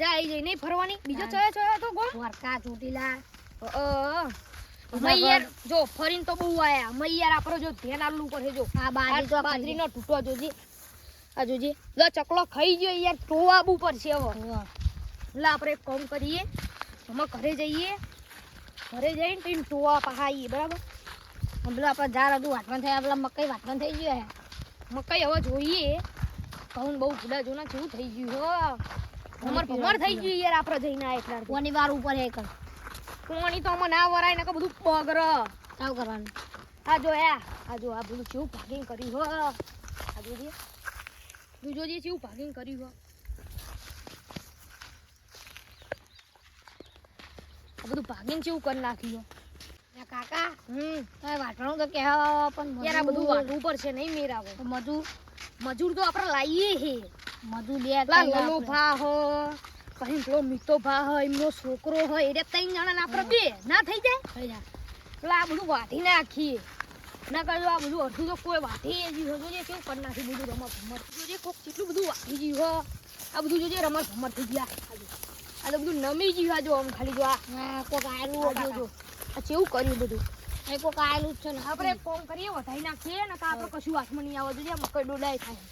મજા આવી જાય નહીં ફરવાની? બીજો ચયો ચયો તો ગો દ્વારકા ચોટીલા. મૈયાર જો ફરીને તો બહુ આયા. મૈયર આપણો જો ધ્યાન આલવું પડે જો. આ બાજરી તો બાજરીનો ટૂટો જોજી. આ જોજી. જો ચકલો ખાઈ ગયો યાર ટોવાબુ પડશે હવે. એટલે આપણે એક કામ કરીએ. અમે ઘરે જઈએ. ઘરે જઈને તો ટોવા પહાઈએ બરાબર? પેલા આપણે ઝાડ હતું વાટવાનું થયા પેલા મકાઈ વાટવાનું થઈ ગયો હે. મકાઈ હવે જોઈએ. કહું બહુ જુદા જોના જેવું થઈ ગયું હો. ભમર ભમર થઈ ગયું યાર આપણે જઈને આ એકલા કોની વાર ઉપર હે કર કોણી તો મને ના વરાય ને કે બધું પગર. આવ કરવાનું. આ જો આ આ જો આ બધું કેવું પાકિંગ કર્યું હો. આ જોજે તું જોજે કેવું પાકિંગ કર્યું હો. આ બધું ભાગીને કેવું કરી નાખ્યું કાકા હમ. વાટવાનું તો કહેવા પણ યાર આ બધું વાટવું પડશે નહીં મેરાવો. મજૂર? મજૂર તો આપણે લાવીએ હે. મજૂર બે લલો. ભા હો પછી પેલો મીતો ભા હોય એમનો છોકરો હોય એટલે ત્રણ જણા ને આપણે બે. ના થઈ જાય? થઈ જાય. પેલા આ બધું વાટી નાખીએ. ના કરજો આ બધું અડધું તો કોઈ વાટી જ જોજે કેવું કરી નાખી બધું રમત ભમર જોજે કોક કેટલું બધું વાટી ગયું હો. આ બધું જોજે રમત ભમર થઈ ગયા. આ તો બધું નમી ગયું આ જો આમ ખાલી જો આ. કોક આયેલું આ જો જો. કાકા. આ કેવું કર્યું બધું. એ કોક આયલું જ છે ને. આપણે કોમ કરીએ વધારી નાખીએ ને તો આપણે કશું હાથમાં નહીં આવે. જોઈએ મકઈ ડોડાય થાય.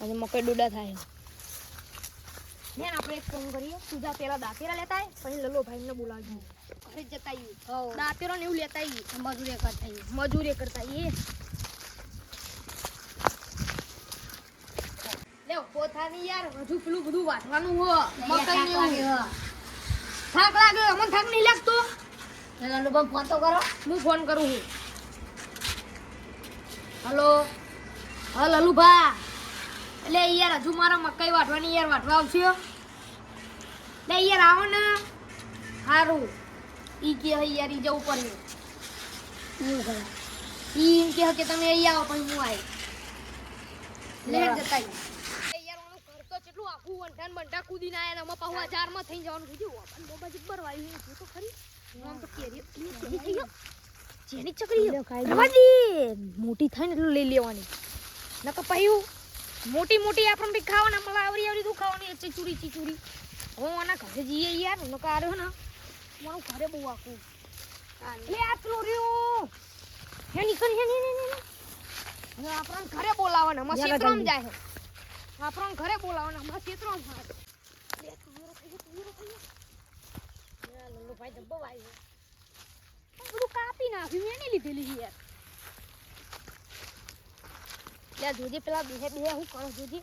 અને મકઈ ડોડા થાય. ને આપણે એક કામ કરીએ. સીધા પેલા દાંતેરા લેતા આય, પછી લલો ભાઈ ને બોલાવજો ઘરે જતા આવીએ. દાંતેરો ને એવું લેતા આવીએ મજૂરી કરતા આવીએ મજૂરી કરતા આવીએ લે પોતાની યાર. હજુ પેલું બધું વાટવાનું હો. મકઈ થાક ને એવું. થાક લાગે અમને થાક નહીં લાગતો. લોકો ફોન તો કરો. હું ફોન કરું હલો. હા લલુભા એટલે યાર હજુ મારા મકાઈ વાટવાની યાર વાટવા આવશે એટલે યાર આવો ને. સારું ઈ કે યાર ઈ જવું પડે. એવું કરે? ઈ એમ કે કે તમે અહીં આવો પણ હું આવી લે જતા યાર ઘર કેટલું આખું વંટાન બંટા કૂદીને આયા ને અમે પાછું આ થઈ જવાનું. કીધું પણ બાબા જબ્બર વાયુ છે. તો ખરી. આમ તો કેરી કેરી થઈ ગયો જેની ચકરી મોટી થાય ને એટલું લઈ લેવાની. નકર પછી મોટી મોટી આપણને બી ખાવાના મળે આવરી આવરી તું ખાવાની ચીચુરી ચીચુરી હું આના ઘરે જઈએ યાર નકર આ રહ્યો ને મારું ઘરે બહુ આખું. લે આ પેલો રહ્યો. હે નીકળ હે ને ને આપણને ઘરે બોલાવાના અમાર ક્ષેત્રમાં. જાય. આપણને ઘરે બોલાવાના અમાર ક્ષેત્રમાં જાય. ભાઈ ડબ્બો વાયો બધું કાપી નાખ્યું એની લીધેલી યાર. લે જોજે પેલા બે બે હું કરો જોજે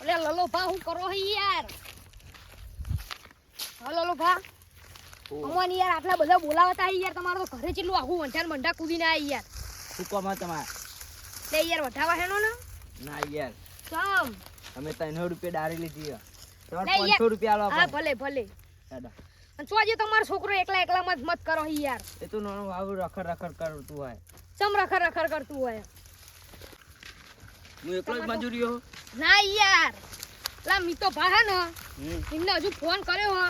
અલે લલો ભા હું કરો હે યાર? હા લલો ભા અમને યાર આટલા બધા બોલાવતા યાર તમારે તો ઘરે ચેટલું આખું વંઠાન બંઠા કૂદીને આવી યાર. શું કહો તમારે? લે યાર વઢાવા હેનો ને. ના યાર. સમ તમે ત્રણસો રૂપિયા ડારી લીધી. તમારે પાંચસો રૂપિયા આલવા ભલે ભલે. દાદા. અને ચોજે તમારો છોકરો એકલા એકલા મત મત કરો હે યાર? એ તો નાનું આવું રખડ રખડ કરતું હોય. ચમ રખર રખર કરતું હોય? હું એકલો જ મજૂરીઓ ના યાર. લા મી તો હે. ને એમને હજુ ફોન કર્યો હો.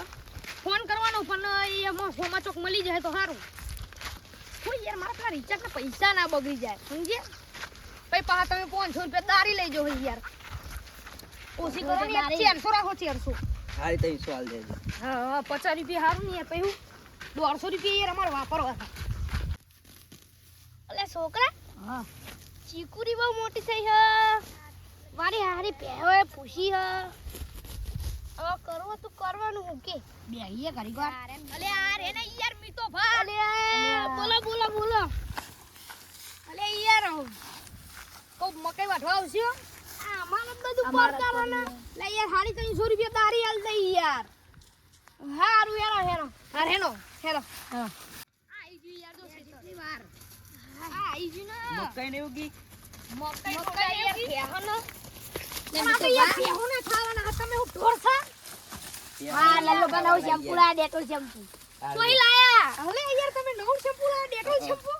ફોન કરવાનો પણ એ એમાં સોમા ચોક મળી જાય તો સારું કોઈ યાર મારા પેલા રિચાર્જના પૈસા ના બગડી જાય સમજે પછી પાછા તમે પાંચસો રૂપિયા દારી લઈ જાઓ યાર. ઓછી કરો ચારસો રાખો ચારસો હારી તઈ સવાલ દેજો હા પચાસ રૂપિયા હારું નહીં યાર દોઢસો રૂપિયા યાર અમારે વાપરવા અલે છોકરા હા. ચીકુરી બહુ મોટી થઈ હ. મારી હારી પહેવે પૂછી હ. હવે કરવો તો કરવાનું હું કે. બે આઈએ ઘડીક વાર. અલે આ રે ને યાર મીતો ભા. અલે અલ્યા. બોલો બોલો બોલો. અલે યાર કો મકાઈ વાઢવા આવશે બધું અમારે જ પડકાવાના લે યાર હાડી ત્રણસો રૂપિયા દારી આલ દઈ યાર. હારું હેરો હેરો. હાર હેનો હેરો. હા. આઈ ગયું યાર જો કેટલી વાર. આ આઈ ગયું ને. મકાઈ ને ઉગી મકઈ મકઈ યાર ફેહો ને લે પણ આ તો મીતો યાર. ખાવાના હા તમે લલ્લુ બનાવું શેમ્પુ લાયા ડેટોલ શેમ્પુ. તોહી લાયા. હવે યાર તમે નવું શેમ્પુ લાયા ડેટોલ શેમ્પુ?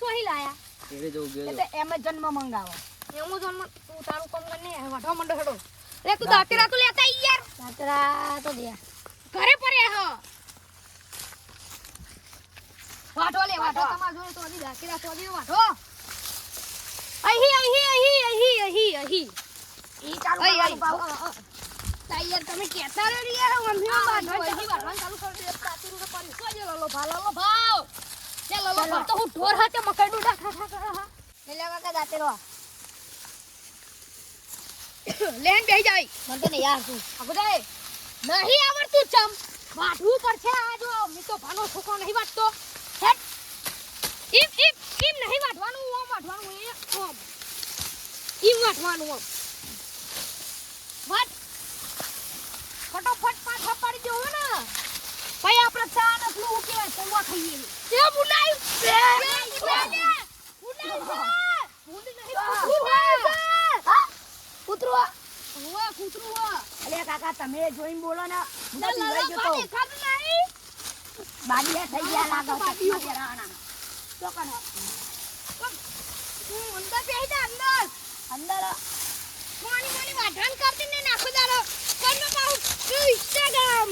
તોહી લાયા. ઘેરે જવું એ ગયો તો એમેઝોનમાં મંગાવો. એમો જોન તું તારું કામ કરને વાઢવા મંડો હેડો. લે તું દાંતેરા તો લેતા આઈ યાર. રાત્રા તો દે. ઘરે પડ્યા હો. વાઢો લે વાઢો. વાઢો. જોડે તો હજી દાખલા તો હજી વાઢો. અહીં અહીં અહીં અહીં અહીં અહીં. ઈ ચાલુ. તમે યાર મમ્મી વાઢવાનું કરી દે તાતીરું તો પડી કરજો લલો ભા લલો ભાવ. તે લલો ભાવ તો હું ઢોર હાથે મકાઈ ઠા ઠા ઠા ઠા એટલે કાકા દાતે રહો લેન બેહી જાય. મને તો યાર તું. અગુદાય નહીં આવડતું ચમ. વાઢવું પડશે આ જો. મી તો ભાનો છોકરો નહીં વાટતો હેટ. ઈમ ઈમ ઈમ નહીં વાઢવાનું ઓમ વાઢવાનું એ. ઓમ. ઈમ વાઢવાનું ઓમ. વાટ. ફટાફટ પાછા પાડી દેવો ને. ભાઈ આપણે ચા ને શું કહેવાય પૌવા ખાઈએ. તે બુલાયું બે કૂતરું હા અલે કાકા તમે જોઈને બોલો ને. હું તો પીવાઈ થઈ ગયા લાગો અંદર બેહી જા અંદર. અંદર. કરતી ને નાખો કોનો ઇન્સ્ટાગ્રામ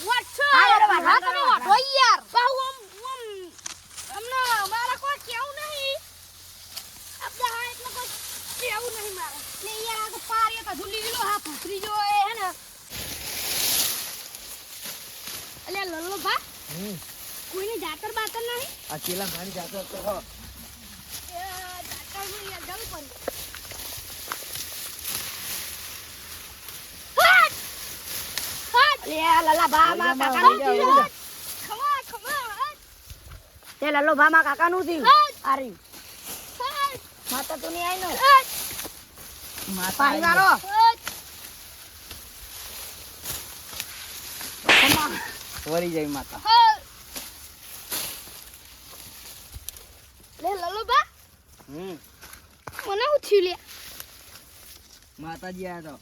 વોટ્સએપ વાઢો યાર આમ આમ અમને મારા કોઈ કેવું નહીં આપણે હા એટલે કોઈ કેવું નહીં મારે. ને યાર આ તો પારી તો ઝૂલી ગયેલો હા ભૂતરી જો એ હે ને. અલ્યા લલ્લો ભા કોઈની જાતર બાતર નહીં? આ કેલા મારી જાતર તો હો. એ જાતરનું યાર જવું પડે. લલા ભા માં જા, લઈ થયું. જા. ખમા ખમા તે લલ્લો ભા માં કાકાનું થયું. આરી. માતા તું નહીં આઈ નો પાણી વાળો. વળી જાય માતા લે લલો બા હમ. મને હું થયું લે? માતાજી આયા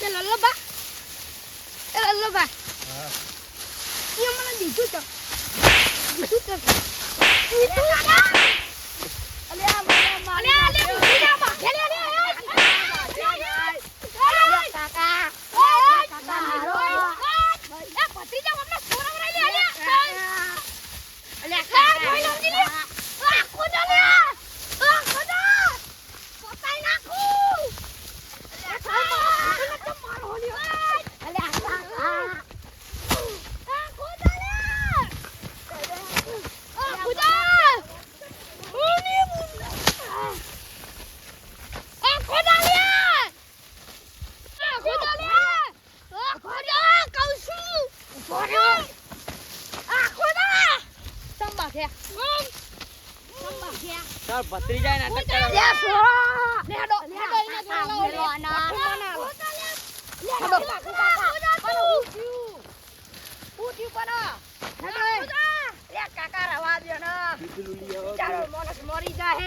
લે લલો બા એ લલો બા તો હા. એ મને દીધું તો. દીધું તો દીધું તો અલે આ મને અલે અલે દીધું ના બા લે લે લે કાકા કાકા હારો. એ ભત્રીજા અમને છોરાવરાઈ લે અલે અલે કાકા જોઈ લો લે આ ખોદા લે આ ખોદા પોતાઈ નાખું અલે કાકા મને તો મારો લ્યો અલે આ કાકા આ ખોદા લે આ ખોદા ઓની મુન્ના આ ખોદા લે આ ખોદા લે આ ખોદા કહું છું ખોદા આ ખોદા સંભા છે સંભા છે તાર ભત્રીજાએ નાટક કરે. લે લાવો પરા કાકા રવા ને. ચાલો મરી જાહે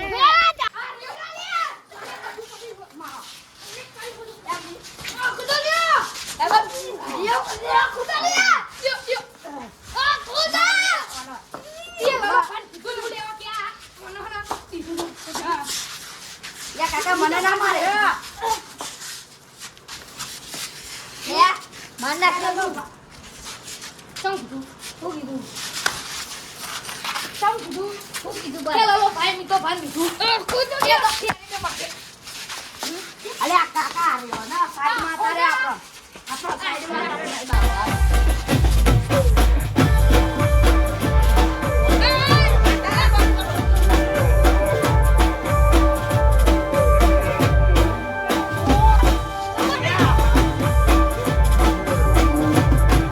લે કાકા મને ના મારે લે મને ના કરે શું કીધું શું કીધું શું કીધું શું કીધું બોલ અલે આ કાકા આવ્યો ને સાઈડમાં તારે આપણો આપણો સાઈડમાં